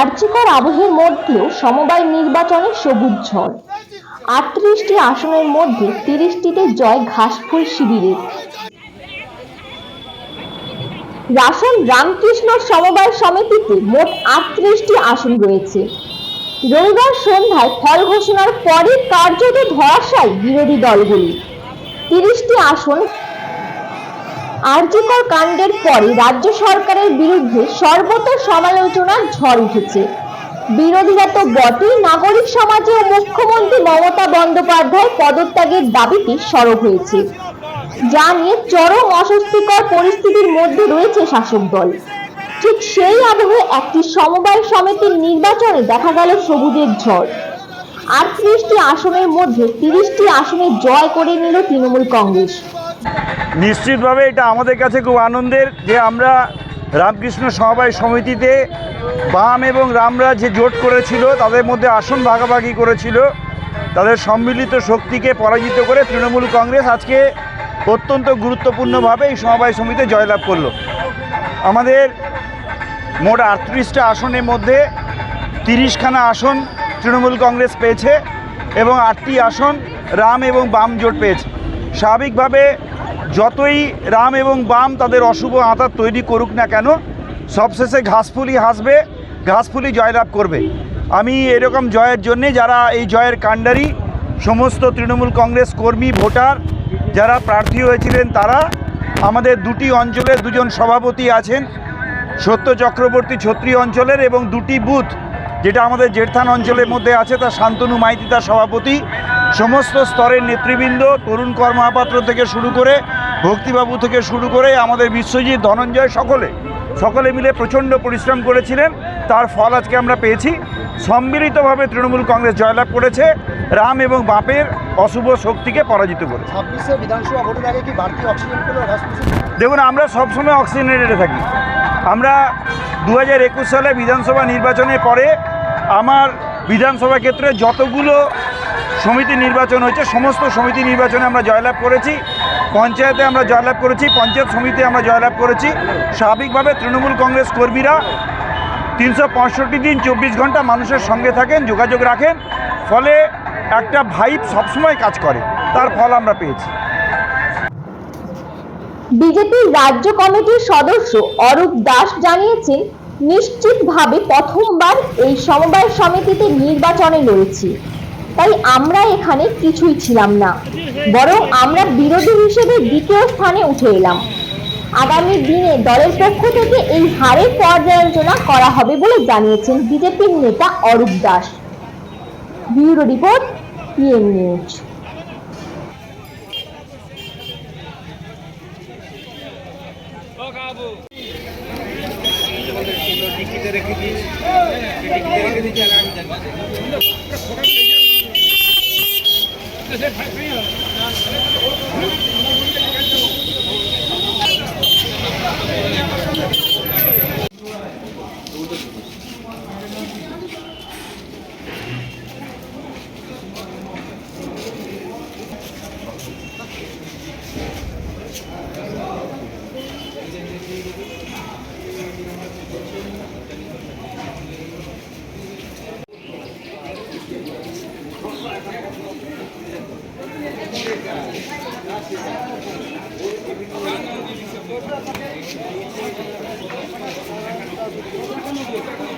আর্চিকর আবহের মধ্যেও সমবায় নির্বাচনে সবুজ ঝড়। আটত্রিশটি আসনের মধ্যে তিরিশটিতে জয় ঘাসফুল শিবিরের। রাসন রামকৃষ্ণ সমবায় সমিতিতে মোট আটত্রিশটি আসন রয়েছে। রবিবার সন্ধ্যায় ফল ঘোষণার পরে কার্যত ধরাশায় বিরোধী দলগুলি। তিরিশটি আসন আরজিকর কাণ্ডের পরে রাজ্য সরকারের বিরুদ্ধে সর্বত সমালোচনার ঝড় উঠেছে। বিরোধীরা তো বটেই নাগরিক সমাজে মুখ্যমন্ত্রী মমতা বন্দ্যোপাধ্যায় পদত্যাগের দাবিতে সরব হয়েছে, যা নিয়ে চরম অস্বস্তিকর পরিস্থিতির মধ্যে রয়েছে শাসক দল। ঠিক সেই আবহে একটি সমবায় সমিতির নির্বাচনে দেখা গেল সবুজের ঝড়। আটত্রিশটি আসনের মধ্যে তিরিশটি আসনে জয় করে নিল তৃণমূল কংগ্রেস। নিশ্চিতভাবে এটা আমাদের কাছে খুব আনন্দের যে আমরা রামকৃষ্ণ সমবায় সমিতিতে বাম এবং রামরা যে জোট করেছিল, তাদের মধ্যে আসন ভাগাভাগি করেছিল। তাদের সম্মিলিত শক্তিকে পরাজিত করে তৃণমূল কংগ্রেস আজকে অত্যন্ত গুরুত্বপূর্ণভাবে এই সমবায় সমিতিতে জয়লাভ করল। আমাদের মোট আটত্রিশটা আসনের মধ্যে তিরিশখানা আসন তৃণমূল কংগ্রেস পেয়েছে এবং আটটি আসন রাম এবং বাম জোট পেয়েছে। স্বাভাবিকভাবে যতই রাম এবং বাম তাদের অশুভ আঁতার তৈরি করুক না কেন, সবশেষে ঘাসফুলি হাসবে, ঘাসফুলি জয়লাভ করবে। আমি এরকম জয়ের জন্যে যারা এই জয়ের কাণ্ডারি, সমস্ত তৃণমূল কংগ্রেস কর্মী, ভোটার, যারা প্রার্থী হয়েছিলেন তারা, আমাদের দুটি অঞ্চলের দুজন সভাপতি আছেন, সত্য চক্রবর্তী ছত্রী অঞ্চলের এবং দুটি বুথ, যেটা আমাদের জেঠথান অঞ্চলের মধ্যে আছে তার শান্তনু মাইতি তার সভাপতি। সমস্ত স্তরের নেতৃবৃন্দ, তরুণ কর্মহাপাত্র থেকে শুরু করে ভক্তিবাবু থেকে শুরু করে আমাদের বিশ্বজিৎ ধনঞ্জয় সকলে সকলে মিলে প্রচণ্ড পরিশ্রম করেছিলেন। তার ফল আজকে আমরা পেয়েছি। সম্মিলিতভাবে তৃণমূল কংগ্রেস জয়লাভ করেছে। রাম এবং বাপের অশুভ শক্তিকে পরাজিত করে অক্সিজেন দেখুন আমরা সবসময় অক্সিজেনেটেডে থাকি। আমরা দু হাজার একুশ সালে বিধানসভা নির্বাচনের পরে আমার বিধানসভা ক্ষেত্রে যতগুলো সমিতি নির্বাচন হয়েছে সমস্ত সমিতি নির্বাচনে আমরা জয়লাভ করেছি। পঞ্চায়েতে আমরা জয়লাভ করেছি, পঞ্চায়েত সমিতি আমরা জয়লাভ করেছি। স্বাভাবিকভাবে তৃণমূল কংগ্রেস কর্মীরা তিনশো পঁয়ষট্টি দিন চব্বিশ ঘণ্টা মানুষের সঙ্গে থাকেন, যোগাযোগ রাখেন, ফলে একটা ভাইব সবসময় কাজ করে। তার ফল আমরা পেয়েছি। বিজেপির রাজ্য কমিটির সদস্য অরূপ দাস জানিয়েছেন, নিশ্চিতভাবে প্রথমবার এই সমবায় সমিতিতে নির্বাচনে লড়েছি। তাই আমরা এখানে কিছুই ছিলাম না। বরং আমরা বিরোধী হিসেবে দ্বিতীয় স্থানে উঠে এলাম। আগামী দিনে দলের পক্ষ থেকে এই হারের পর্যালোচনা করা হবে বলে জানিয়েছেন বিজেপির নেতা Arup Das. Bureau report, PM news. Thank you. Thank you. Thank you.